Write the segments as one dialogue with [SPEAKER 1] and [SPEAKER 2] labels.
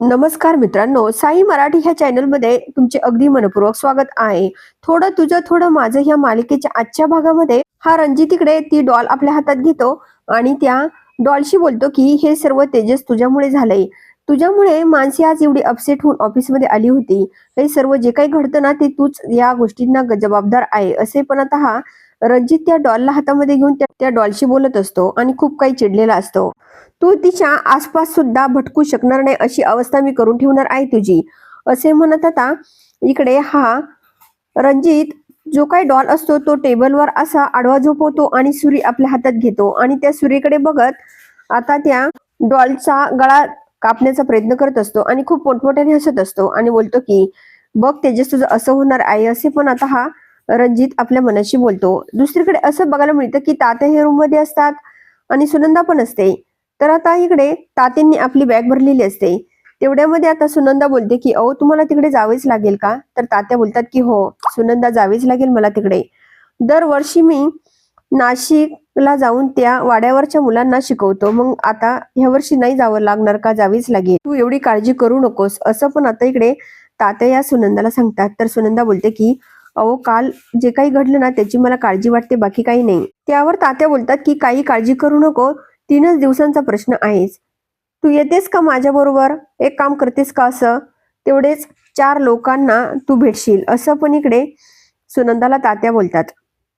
[SPEAKER 1] नमस्कार मित्रांनो साई मराठी ह्या चॅनलमध्ये तुमचे अगदी मनपूर्वक स्वागत आहे. थोडं तुझं थोडं माझं ह्या मालिकेच्या आजच्या भागामध्ये हा रणजित इकडे ती डॉल आपल्या हातात घेतो आणि त्या डॉलशी बोलतो की हे सर्व तेजस तुझ्यामुळे झालंय. तुझ्यामुळे मानसी आज एवढी अपसेट होऊन ऑफिसमध्ये आली होती. हे सर्व जे काही घडतं ना ते तूच या गोष्टींना जबाबदार आहे. असे पण आता हा रणजित त्या डॉलला हातामध्ये घेऊन त्या डॉलशी बोलत असतो आणि खूप काही चिडलेला असतो. तू तिच्या आसपास सुद्धा भटकू शकणार नाही अशी अवस्था मी करून ठेवणार आहे तुझी. असे म्हणत आता इकडे हा रणजित जो काही डॉल असतो तो टेबलवर असा आडवा झोपवतो आणि सुरी आपल्या हातात घेतो आणि त्या सुरीकडे बघत आता त्या डॉलचा गळा कापण्याचा प्रयत्न करत असतो आणि खूप मोठमोठ्याने हसत असतो आणि बोलतो की बघ तेजस तुझं असं होणार आहे असे पण आता हा रणजित आपल्या मनाशी बोलतो. दुसरीकडे असं बघायला मिळतं की तात्या हे रूममध्ये असतात आणि सुनंदा पण असते. तर आता इकडे तात्यांनी आपली बॅग भरलेली असते. तेवढ्यामध्ये आता सुनंदा बोलते की अहो तुम्हाला तिकडे जावेच लागेल का? तर तात्या बोलतात की हो सुनंदा जावेच लागेल मला तिकडे. दरवर्षी मी नाशिकला जाऊन त्या वाड्यावरच्या मुलांना शिकवतो. मग आता ह्या वर्षी नाही जावं लागणार का? जावीच लागेल. तू एवढी काळजी करू नकोस. असं पण आता इकडे तात्या या सुनंदाला सांगतात. तर सुनंदा बोलते की अहो काल जे काही घडलं ना त्याची मला काळजी वाटते बाकी काही नाही. त्यावर तात्या बोलतात की काही काळजी करू नको. तीनच दिवसांचा प्रश्न आहेस तू येतेस का माझ्याबरोबर? एक काम करतेस का असं? तेवढेच चार लोकांना तू भेटशील. असं पण इकडे सुनंदाला तात्या बोलतात.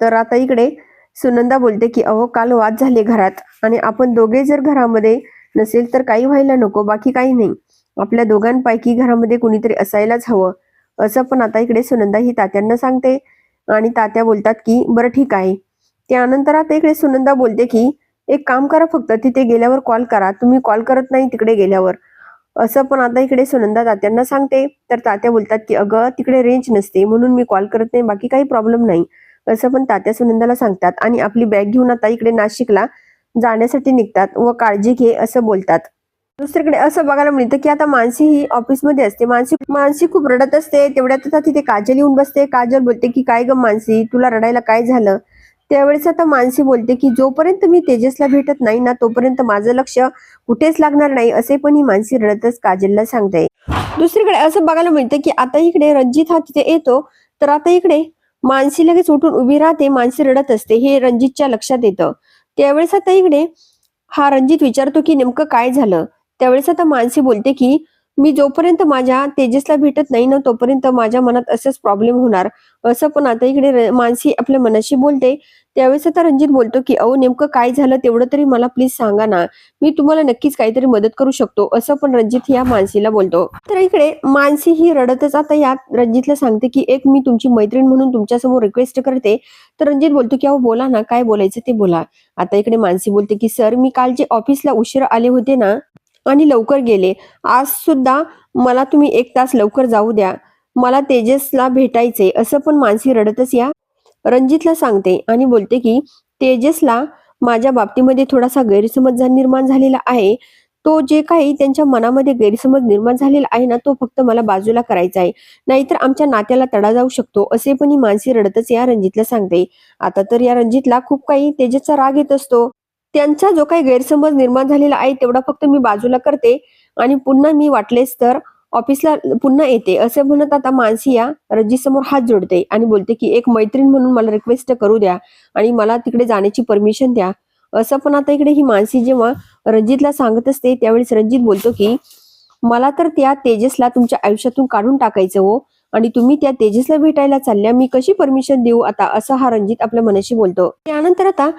[SPEAKER 1] तर आता इकडे सुनंदा बोलते की अहो काल वाद झाले घरात आणि आपण दोघे जर घरामध्ये नसेल तर काही व्हायला नको बाकी काही नाही. आपल्या दोघांपैकी घरामध्ये कुणीतरी असायलाच हवं. असं पण आता इकडे सुनंदा ही तात्यांना सांगते आणि तात्या बोलतात की बरं ठीक आहे. त्यानंतर आता इकडे सुनंदा बोलते की एक काम करा फक्त तिथे गेल्यावर कॉल करा. तुम्ही कॉल करत नाही तिकडे गेल्यावर. असं पण आता इकडे सुनंदा तात्यांना सांगते. तर तात्या बोलतात की अगं तिकडे रेंज नसते म्हणून मी कॉल करत नाही बाकी काही प्रॉब्लेम नाही. असं पण तात्या सुनंदाला सांगतात. आणि आपली बॅग घेऊन आता इकडे नाशिकला जाण्यासाठी निघतात व काळजी घे असं बोलतात. दुसरीकडे असं बघायला मिळतं की आता मानसी ही ऑफिसमध्ये असते. मानसी मानसी खूप रडत असते. तेवढ्यात आता तिथे काजल येऊन बसते. काजल बोलते की काय ग मानसी तुला रडायला काय झालं? त्यावेळेस आता मानसी बोलते की जोपर्यंत मी तेजसला भेटत नाही ना तोपर्यंत माझं लक्ष कुठेच लागणार नाही असे पण ही मानसी रडतच काजलला सांगते. दुसरीकडे असं बघायला मिळतं की आता इकडे रणजित हा तिथे येतो तर आता इकडे मानसी लगेच उठून उभी राहते मानसी रडत असते हे रणजितच्या लक्षात येतं. त्यावेळेस आता इकडे हा रणजित विचारतो की नेमकं काय झालं? त्यावेळेस आता मानसी बोलते की मी जोपर्यंत माझ्या तेजसला भेटत नाही ना तोपर्यंत माझ्या मनात असंच प्रॉब्लेम होणार. असं पण आता इकडे मानसी आपल्या मनाशी बोलते. त्यावेळेस आता रणजित बोलतो की अहो नेमकं काय झालं तेवढं तरी मला प्लीज सांगा ना. मी तुम्हाला नक्कीच काहीतरी मदत करू शकतो. असं पण रणजित या मानसीला बोलतो. तर इकडे मानसी ही रडतच आता या रणजितला सांगते की एक मी तुमची मैत्रीण म्हणून तुमच्यासमोर रिक्वेस्ट करते. तर रणजित बोलतो की अहो बोला ना काय बोलायचं ते बोला. आता इकडे मानसी बोलते की सर मी काल जे ऑफिसला उशीर आले होते ना. आणि लवकर गेले. आज सुद्धा मला तुम्ही एक तास लवकर जाऊ द्या. मला तेजसला भेटायचे असं पण मानसी रडतच या. रणजितला सांगते आणि बोलते की तेजसला माझ्या बाबतीमध्ये थोडासा गैरसमज झा- निर्माण झालेला आहे. तो जे काही त्यांच्या मनामध्ये गैरसमज निर्माण झालेला आहे ना तो फक्त मला बाजूला करायचा आहे नाहीतर आमच्या नात्याला तडा जाऊ शकतो असे पण ही मानसी रडतच या रणजितला सांगते. आता तर या रणजितला खूप काही तेजसचा राग येत असतो. त्यांचा जो काही गैरसमज निर्माण झालेला आहे तेवढा फक्त मी बाजूला करते. आणि पुन्हा मी वाटलेस तर ऑफिसला पुन्हा येते. असे म्हणत आता मानसी या समोर हात जोडते आणि बोलते की एक मैत्रीण म्हणून मला रिक्वेस्ट करू द्या आणि मला तिकडे जाण्याची परमिशन द्या. असं पण आता इकडे ही मानसी जेव्हा रणजितला सांगत असते त्यावेळेस रणजित बोलतो की मला तर त्या तेजसला तुमच्या आयुष्यातून काढून टाकायचं हो आणि तुम्ही त्या तेजसला भेटायला चालल्या मी कशी परमिशन देऊ? आता असं हा रणजित आपल्या मनाशी बोलतो. त्यानंतर आता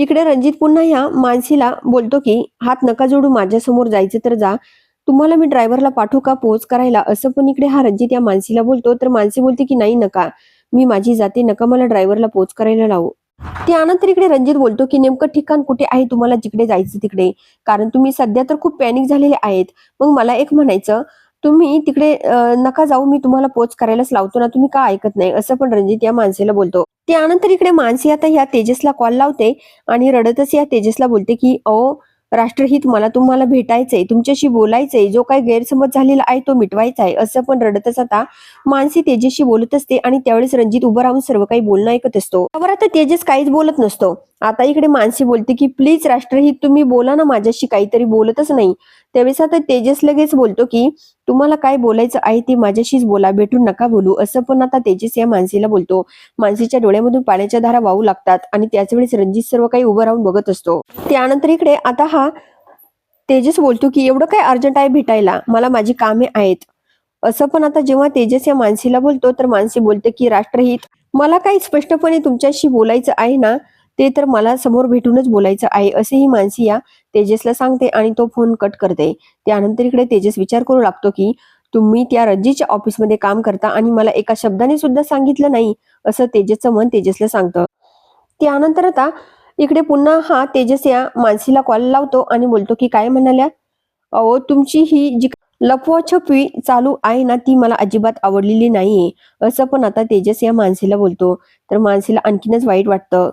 [SPEAKER 1] इकडे रणजित पुन्हा ह्या मानसीला बोलतो की हात नका जोडू माझ्यासमोर जायचं तर जा. तुम्हाला मी ड्रायव्हरला पाठवू का? पोहोच करायला. असं पण इकडे हा रणजित या मानसीला बोलतो. तर मानसी बोलते की नाही नका. मी माझी जाते. नका मला ड्रायव्हरला पोच करायला लावू. त्यानंतर इकडे रणजित बोलतो की नेमकं ठिकाण कुठे आहे? तुम्हाला जिकडे जायचं तिकडे. कारण तुम्ही सध्या तर खूप पॅनिक झालेले आहेत. मग मला एक म्हणायचं तुम्ही तिकडे नका जाऊ मी तुम्हाला पोच करायलाच लावतो ना तुम्ही का ऐकत नाही? असं पण रणजित या माणसेला बोलतो. त्यानंतर इकडे मानसी आता ह्या तेजसला कॉल लावते आणि रडतच या तेजसला बोलते की अहो राष्ट्रहित मला तुम्हाला भेटायचंय तुमच्याशी बोलायचंय जो काही गैरसमज झालेला आहे तो मिटवायचा आहे असं पण रडतच आता मानसी तेजसशी बोलत असते आणि त्यावेळेस रणजित उभं राहून सर्व काही बोलणं ऐकत असतो. त्यावर आता तेजस काहीच बोलत नसतो. आता इकडे मानसी बोलते की प्लीज राष्ट्रहित तुम्ही बोला ना माझ्याशी काहीतरी बोलतच नाही. त्यावेळेस आता तेजस लगेच बोलतो की तुम्हाला काय बोलायचं आहे ते माझ्याशीच बोला भेटून नका बोलू. असं पण आता तेजस या मानसीला बोलतो. मानसीच्या डोळ्यामधून पाण्याच्या धारा वाहू लागतात आणि त्याच वेळेस रणजित सर्व काही उभं राहून बघत असतो. त्यानंतर इकडे आता हा तेजस बोलतो की एवढं काय अर्जंट आहे भेटायला? मला माझी कामे आहेत. असं पण आता जेव्हा तेजस या मानसीला बोलतो तर मानसी बोलते की राष्ट्रहित मला काही स्पष्टपणे तुमच्याशी बोलायचं आहे ना ते तर मला समोर भेटूनच बोलायचं आहे असेही मानसी या तेजसला सांगते आणि तो फोन कट करते. त्यानंतर इकडे तेजस विचार करू लागतो की तुम्ही त्या रज्जीच्या ऑफिसमध्ये काम करता आणि मला एका शब्दाने सुद्धा सांगितलं नाही असं तेजसचं मन तेजसला सांगतं. त्यानंतर आता इकडे पुन्हा हा तेजस या मानसीला कॉल लावतो आणि बोलतो की काय म्हणाल्या? अहो तुमची ही जी लपवाछपवी चालू आहे ना ती मला अजिबात आवडलेली नाहीये असं पण आता तेजस या मानसीला बोलतो. तर मानसीला आणखीनच वाईट वाटतं.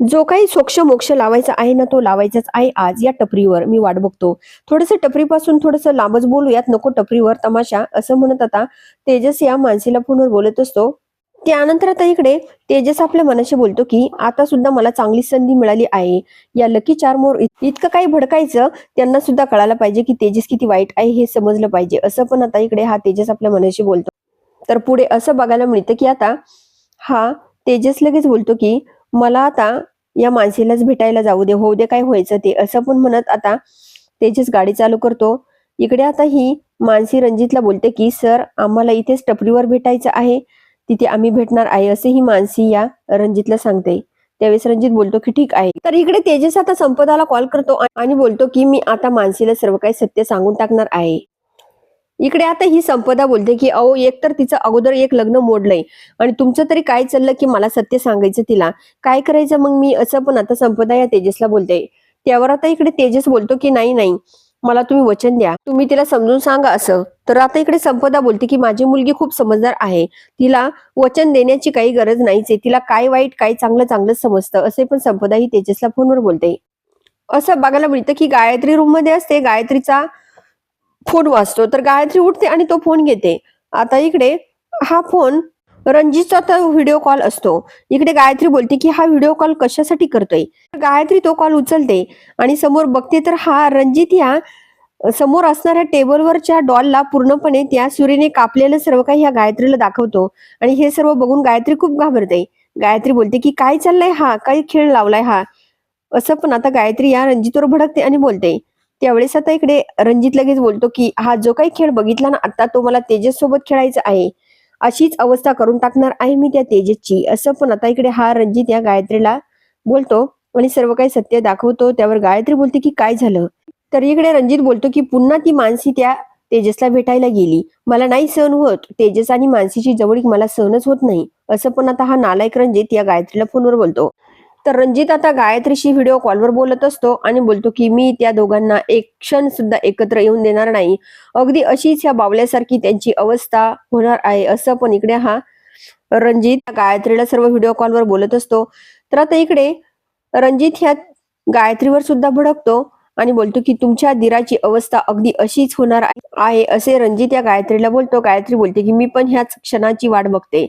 [SPEAKER 1] जो काही सोक्ष मोक्ष लावायचा आहे ना तो लावायचाच आहे आज या टपरीवर. मी वाट बघतो. थोडस टपरीपासून थोडस लांबच बोलूयात. नको टपरीवर तमाशा. असं म्हणत आता तेजस या मानसीला फोनवर बोलत असतो. त्यानंतर आता इकडे तेजस आपल्या मनाशी बोलतो की आता सुद्धा मला चांगली संधी मिळाली आहे. या लकी चार मोर इतकं काही भडकायचं त्यांना सुद्धा कळायला पाहिजे की तेजस किती वाईट आहे हे समजलं पाहिजे. असं पण आता इकडे हा तेजस आपल्या मनाशी बोलतो. तर पुढे असं बघायला मिळतं की आता हा तेजस लगेच बोलतो की मला आता या माणसेलाच भेटायला जाऊ दे होऊ दे काय व्हायचं ते असं पण म्हणत आता तेजस गाडी चालू करतो. इकडे आता ही मानसी रणजितला बोलते की सर आम्हाला इथेच टपरीवर भेटायचं आहे. तिथे आम्ही भेटणार आहे असे ही मानसी या रणजितला सांगते. त्यावेळेस रणजित बोलतो की ठीक आहे. तर इकडे तेजस आता संपदाला कॉल करतो आणि बोलतो की मी आता मानसीला सर्व काही सत्य सांगून टाकणार आहे. इकडे आता ही संपदा बोलते की अहो एक तर तिचं अगोदर एक लग्न मोडलंय. आणि तुमचं तरी काय चाललं की मला सत्य सांगायचं तिला? काय करायचं मग मी? असं पण आता संपदा या तेजसला बोलते. त्यावर आता इकडे तेजस बोलतो की नाही नाही मला तुम्ही वचन द्या. तुम्ही तिला समजून सांगा असं. तर आता इकडे संपदा बोलते की माझी मुलगी खूप समजदार आहे. तिला वचन देण्याची काही गरज नाहीच आहे. तिला काय वाईट काय चांगलं चांगलं समजतं. असे पण संपदा ही तेजसला फोनवर बोलते. असं बघायला मिळतं की गायत्री रूममध्ये असते. गायत्रीचा फोन वाचतो. तर गायत्री उठते आणि तो फोन घेते. आता इकडे हा फोन रणजितचा तर व्हिडिओ कॉल असतो. इकडे गायत्री बोलते की हा व्हिडिओ कॉल कशासाठी करतोय? गायत्री तो कॉल उचलते आणि समोर बघते तर हा रणजित या समोर असणाऱ्या टेबलवरच्या डॉलला पूर्णपणे त्या सुरीने कापलेलं सर्व काही ह्या गायत्रीला दाखवतो. आणि हे सर्व बघून गायत्री खूप घाबरते. गायत्री बोलते की काय चाललंय हा? काय खेळ लावलाय हा? असं पण आता गायत्री या रणजितवर भडकते आणि बोलते त्यावेळेस आता इकडे रणजित लगेच बोलतो की हा जो काही खेळ बघितला ना आता तो मला तेजस सोबत खेळायचा आहे. अशीच अवस्था करून टाकणार आहे मी त्या तेजसची. असं पण आता इकडे हा रणजित या गायत्रीला बोलतो आणि सर्व काही सत्य दाखवतो. त्यावर गायत्री बोलते की काय झालं? तर इकडे रणजित बोलतो की पुन्हा ती मानसी त्या तेजसला भेटायला गेली. मला नाही सहन होत. तेजस आणि मानसीची जवळीक मला सहनच होत नाही. असं पण आता हा नालायक रणजित या गायत्रीला फोनवर बोलतो. तर रणजित आता गायत्रीशी व्हिडिओ कॉलवर बोलत असतो आणि बोलतो की मी त्या दोघांना एक क्षण सुद्धा एकत्र येऊन देणार नाही. अगदी अशीच ह्या बावल्यासारखी त्यांची अवस्था होणार आहे असं पण इकडे हा रणजित गायत्रीला सर्व व्हिडिओ कॉलवर बोलत असतो. तर आता इकडे रणजित ह्या गायत्रीवर सुद्धा भडकतो आणि बोलतो की तुमच्या दिराची अवस्था अगदी अशीच होणार आहे असे रणजित या गायत्रीला बोलतो. गायत्री बोलते की मी पण ह्याच क्षणाची वाट बघते.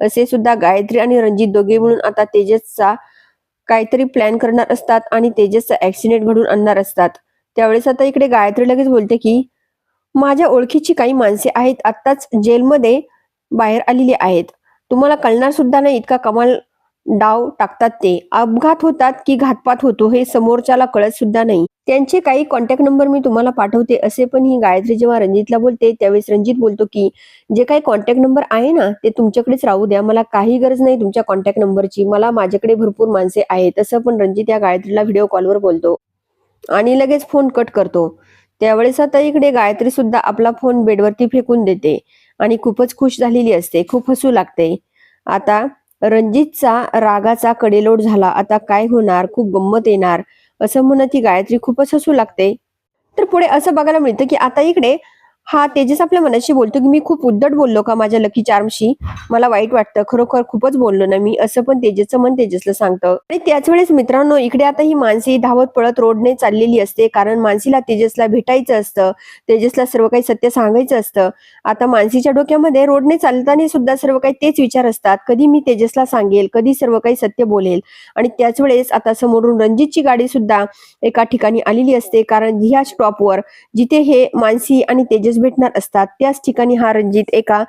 [SPEAKER 1] असे सुद्धा गायत्री आणि रणजित दोघे मिळून आता तेजसचा काहीतरी प्लॅन करणार असतात आणि तेजसचा ऍक्सिडेंट घडून आणणार असतात. त्यावेळेस आता इकडे गायत्री लगेच बोलते की माझ्या ओळखीची काही माणसे आहेत आत्ताच जेलमध्ये बाहेर आलेली आहेत. तुम्हाला कळणार सुद्धा नाही इतका कमाल डाव टाकतात ते. अपघात होतात की घातपात होतो हे समोरच्याला कळत सुद्धा नाही. त्यांचे काही कॉन्टॅक्ट नंबर मी तुम्हाला पाठवते. असे पण ही गायत्री जेव्हा रणजितला बोलते त्यावेळेस रणजित बोलतो की जे काही कॉन्टॅक्ट नंबर आहे ना ते तुमच्याकडेच राहू द्या. मला काही गरज नाही तुमच्या कॉन्टॅक्ट नंबरची मला माझ्याकडे भरपूर माणसे आहेत. असं पण रणजित या गायत्रीला व्हिडिओ कॉलवर बोलतो. आणि लगेच फोन कट करतो. त्यावेळेस आता इकडे गायत्री सुद्धा आपला फोन बेडवरती फेकून देते. आणि खूपच खुश झालेली असते. खूप हसू लागते. आता रणजितचा रागाचा कडेलोट झाला. आता काय होणार? खूप गंमत येणार. असं म्हणत ही गायत्री खूपच हसू लागते. तर पुढे असं बघायला मिळतं की आता इकडे हा तेजस आपल्या मनाशी बोलतो की मी खूप उद्धट बोललो का माझ्या लकी चार्मशी मला वाईट वाटतं. खरोखर खूपच बोललो ना मी. असं पण तेजसचं मन तेजसला सांगतं. आणि त्याच वेळेस मित्रांनो इकडे आता ही मानसी धावत पळत रोडने चाललेली असते. कारण मानसीला तेजसला भेटायचं असतं. तेजसला सर्व काही सत्य सांगायचं असतं. आता मानसीच्या डोक्यामध्ये रोडने चालताना सुद्धा सर्व काही तेच विचार असतात. कधी मी तेजसला सांगेल कधी सर्व काही सत्य बोलेल. आणि त्याच वेळेस आता समोरून रणजितची गाडी सुद्धा एका ठिकाणी आलेली असते. कारण ह्या स्टॉपवर जिथे हे मानसी आणि तेजस भेटणार असतात. त्याच ठिकाणी हा रणजित एका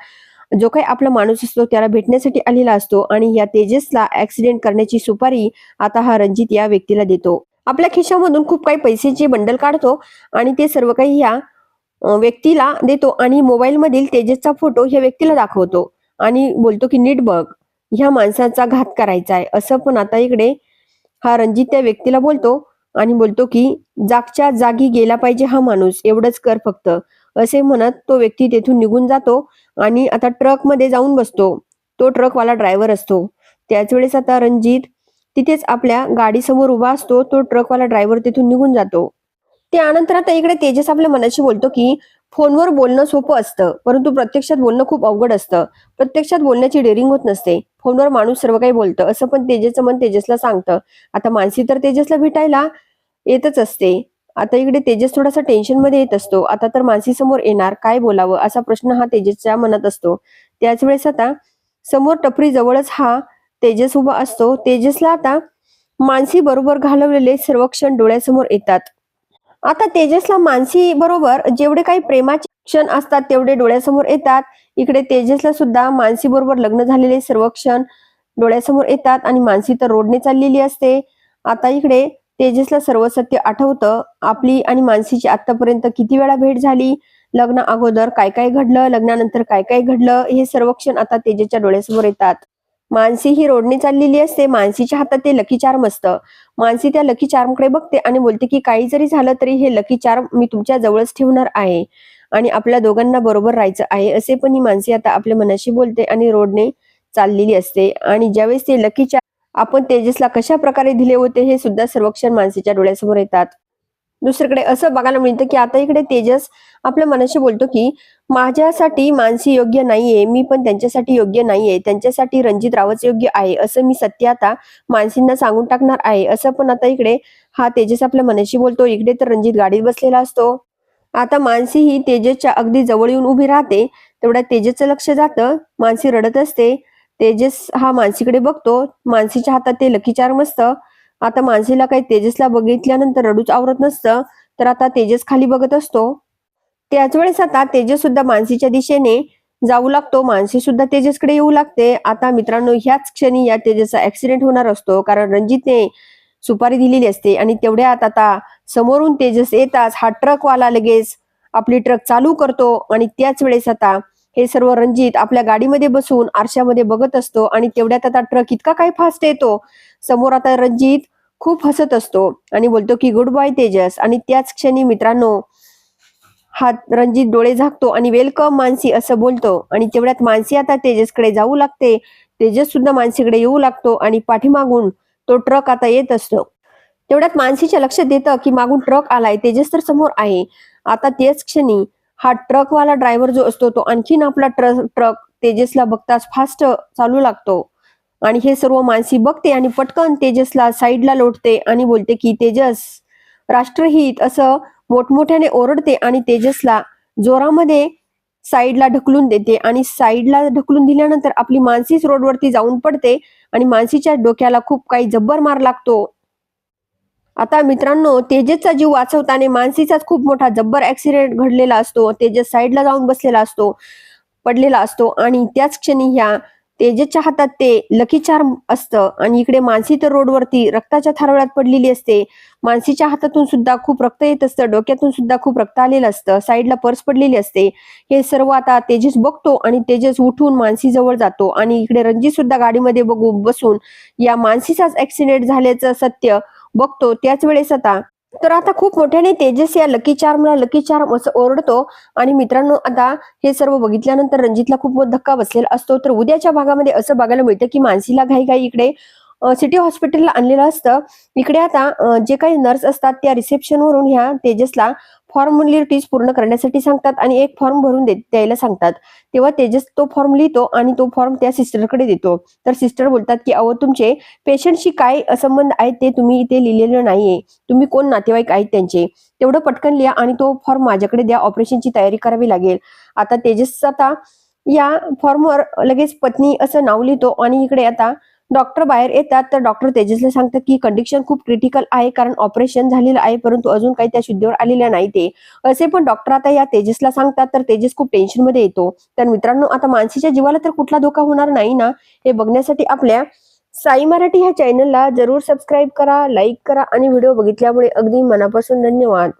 [SPEAKER 1] जो काही आपला माणूस असतो त्याला भेटण्यासाठी आलेला असतो आणि या तेजसला ऍक्सिडेंट करण्याची सुपारी आता हा रणजित या व्यक्तीला देतो. आपल्या खिशामधून खूप काही पैशाचे बंडल काढतो आणि ते सर्व काही ह्या व्यक्तीला देतो आणि मोबाईल मधील तेजसचा फोटो ह्या व्यक्तीला दाखवतो आणि बोलतो की नीट बघ ह्या माणसाचा घात करायचा आहे असं पण आता इकडे हा रणजित त्या व्यक्तीला बोलतो. आणि बोलतो की जागच्या जागी गेला पाहिजे हा माणूस एवढंच कर फक्त. असे म्हणत तो व्यक्ती तेथून निघून जातो आणि आता ट्रकमध्ये जाऊन बसतो. तो ट्रकवाला ड्रायव्हर असतो. त्याच वेळेस आता रणजित तिथेच आपल्या गाडीसमोर उभा असतो. तो ट्रकवाला ड्रायव्हर तिथून निघून जातो. त्यानंतर आता इकडे तेजस आपल्या मनाशी बोलतो की फोनवर बोलणं सोपं असतं परंतु प्रत्यक्षात बोलणं खूप अवघड असतं. प्रत्यक्षात बोलण्याची डेअरिंग होत नसते. फोनवर माणूस सर्व काही बोलतं. असं पण तेजसचं मन तेजसला सांगतं. आता मानसी तर तेजसला भेटायला येतच असते. आता इकडे तेजस थोडासा टेन्शनमध्ये येत असतो. आता तर मानसी समोर येणार काय बोलावं? असा प्रश्न हा तेजसच्या मनात असतो. त्याच वेळेस आता समोर टपरी जवळच हा तेजस उभा असतो. तेजसला आता मानसी बरोबर घालवलेले सर्व क्षण डोळ्यासमोर येतात. आता तेजसला मानसी बरोबर जेवढे काही प्रेमाचे क्षण असतात तेवढे डोळ्यासमोर येतात. इकडे तेजसला सुद्धा मानसी बरोबर लग्न झालेले सर्व क्षण डोळ्यासमोर येतात आणि मानसी तर रोडने चाललेली असते. आता इकडे तेजसला सर्व सत्य आठवतं. आपली आणि मानसीची आतापर्यंत किती वेळा भेट झाली? लग्न अगोदर काय काय घडलं? लग्नानंतर काय काय घडलं? हे सर्व क्षण आता तेजेच्या डोळ्यासमोर येतात. मानसी ही रोडने चाललेली असते. मानसीच्या हातात ते लकी चार्म असतं. मानसी त्या लकी चार्मकडे बघते आणि बोलते की काही जरी झालं तरी हे लकी चार्म मी तुमच्या जवळच ठेवणार आहे. आणि आपल्या दोघांना बरोबर राहायचं आहे असे पण ही मानसी आता आपल्या मनाशी बोलते आणि रोडने चाललेली असते. आणि ज्यावेळेस ते लकी चार्म आपण तेजसला कशा प्रकारे दिले होते हे सुद्धा सर्वक्षण मानसीच्या डोळ्यासमोर येतात. दुसरीकडे असं बघायला मिळतं की आता इकडे तेजस आपल्या मनाशी बोलतो की माझ्यासाठी मानसी योग्य नाहीये मी पण त्यांच्यासाठी योग्य नाहीये त्यांच्यासाठी रणजित रावच योग्य आहे असं मी सत्य आता मानसींना सांगून टाकणार आहे. असं पण आता इकडे हा तेजस आपल्या मनाशी बोलतो. इकडे तर रणजित गाडीत बसलेला असतो. आता मानसी ही तेजसच्या अगदी जवळ येऊन उभी राहते. तेवढ्या तेजसचं लक्ष जातं. मानसी रडत असते. तेजस हा मानसीकडे बघतो. मानसीच्या हातात ते लकी चार्म असतं. आता मानसीला काही तेजसला बघितल्यानंतर रडूच आवरत नसतं. तर आता तेजस खाली बघत असतो. त्याच वेळेस आता तेजस सुद्धा मानसीच्या दिशेने जाऊ लागतो. मानसी सुद्धा तेजसकडे येऊ लागते. आता मित्रांनो ह्याच क्षणी या तेजसचा ऍक्सिडेंट होणार असतो. कारण रणजितने सुपारी दिलेली असते आणि तेवढ्यात आता समोरून तेजस येताच हा ट्रकवाला लगेच आपली ट्रक चालू करतो आणि त्याच वेळेस आता हे सर्व रणजित आपल्या गाडीमध्ये बसून आरशामध्ये बघत असतो आणि तेवढ्यात आता ट्रक इतका काय फास्ट येतो. समोर आता रणजित खूप हसत असतो आणि बोलतो की गुड बाय तेजस. आणि त्याच क्षणी मित्रांनो हा रणजित डोळे झाकतो आणि वेलकम मानसी असं बोलतो. आणि तेवढ्यात मानसी आता तेजसकडे जाऊ लागते. तेजस सुद्धा मानसीकडे येऊ लागतो आणि पाठीमागून तो ट्रक आता येत असतो. तेवढ्यात मानसीच्या लक्षात येतं की मागून ट्रक आलाय. तेजस तर समोर आहे. आता त्याच क्षणी हा ट्रकवाला ड्रायव्हर जो असतो तो आणखीन आपला ट्रक ट्रक तेजसला बघताच फास्ट चालू लागतो. आणि हे सर्व मानसी बघते आणि पटकन तेजसला साईडला लोटते आणि बोलते की तेजस राष्ट्रहित असं मोठमोठ्याने ओरडते आणि तेजसला जोरामध्ये साईडला ढकलून देते. आणि साईडला ढकलून दिल्यानंतर आपली मानसीच रोडवरती जाऊन पडते आणि मानसीच्या डोक्याला खूप काही जब्बर मार लागतो. आता मित्रांनो तेजसचा जीव वाचवताना मानसीचाच खूप मोठा जब्बर ऍक्सिडेंट घडलेला असतो. तेजस साईडला जाऊन बसलेला असतो पडलेला असतो आणि त्याच क्षणी ह्या तेजसच्या हातात ते लकी चार असतं. आणि इकडे मानसी तर रोडवरती रक्ताच्या थारोळ्यात पडलेली असते. मानसीच्या हातातून सुद्धा खूप रक्त येत असतं डोक्यातून सुद्धा खूप रक्त आलेलं असतं साईडला पर्स पडलेली असते. हे सर्व आता तेजस बघतो आणि तेजस उठून मानसी जवळ जातो. आणि इकडे रणजित सुद्धा गाडीमध्ये बघू बसून या मानसीचाच ऍक्सिडेंट झाल्याचं सत्य बघतो त्याच वेळेस आता. तर आता खूप मोठ्याने तेजस या लकी चार्मला लकी चार असं ओरडतो. आणि मित्रांनो आता हे सर्व बघितल्यानंतर रणजितला खूप धक्का बसलेला असतो. तर उद्याच्या भागामध्ये असं बघायला मिळतं की मानसीला घाई घाई इकडे सिटी हॉस्पिटलला आणलेलं असतं. इकडे आता जे काही नर्स असतात त्या रिसेप्शनवरून ह्या तेजसला फॉर्म्युलिटीज पूर्ण करण्यासाठी सांगतात आणि एक फॉर्म भरून दे- द्यायला सांगतात. तेव्हा तेजस तो फॉर्म लिहितो आणि तो फॉर्म त्या सिस्टरकडे देतो. तर सिस्टर बोलतात की अहो तुमचे पेशंटशी काय संबंध आहेत ते तुम्ही इथे लिहिलेलं नाहीये. तुम्ही कोण नातेवाईक आहेत त्यांचे? तेवढं पटकन लिहा आणि तो फॉर्म माझ्याकडे द्या. ऑपरेशनची तयारी करावी लागेल. आता तेजस आता या फॉर्मवर लगेच पत्नी असं नाव लिहितो आणि इकडे आता डॉक्टर बाहेर येतात तर डॉक्टर तेजसला सांगतात की कंडिशन खूप क्रिटिकल आहे कारण ऑपरेशन झालेलं आहे परंतु अजून काही त्या शुद्धीवर आलेल्या नाही ते. असे पण डॉक्टर आता या तेजसला सांगतात तर तेजस खूप टेन्शनमध्ये येतो. तर मित्रांनो आता मानसीच्या जीवाला तर कुठला धोका होणार नाही ना हे बघण्यासाठी आपल्या साई मराठी ह्या चॅनलला जरूर सबस्क्राईब करा लाईक करा आणि व्हिडिओ बघितल्यामुळे अगदी मनापासून धन्यवाद.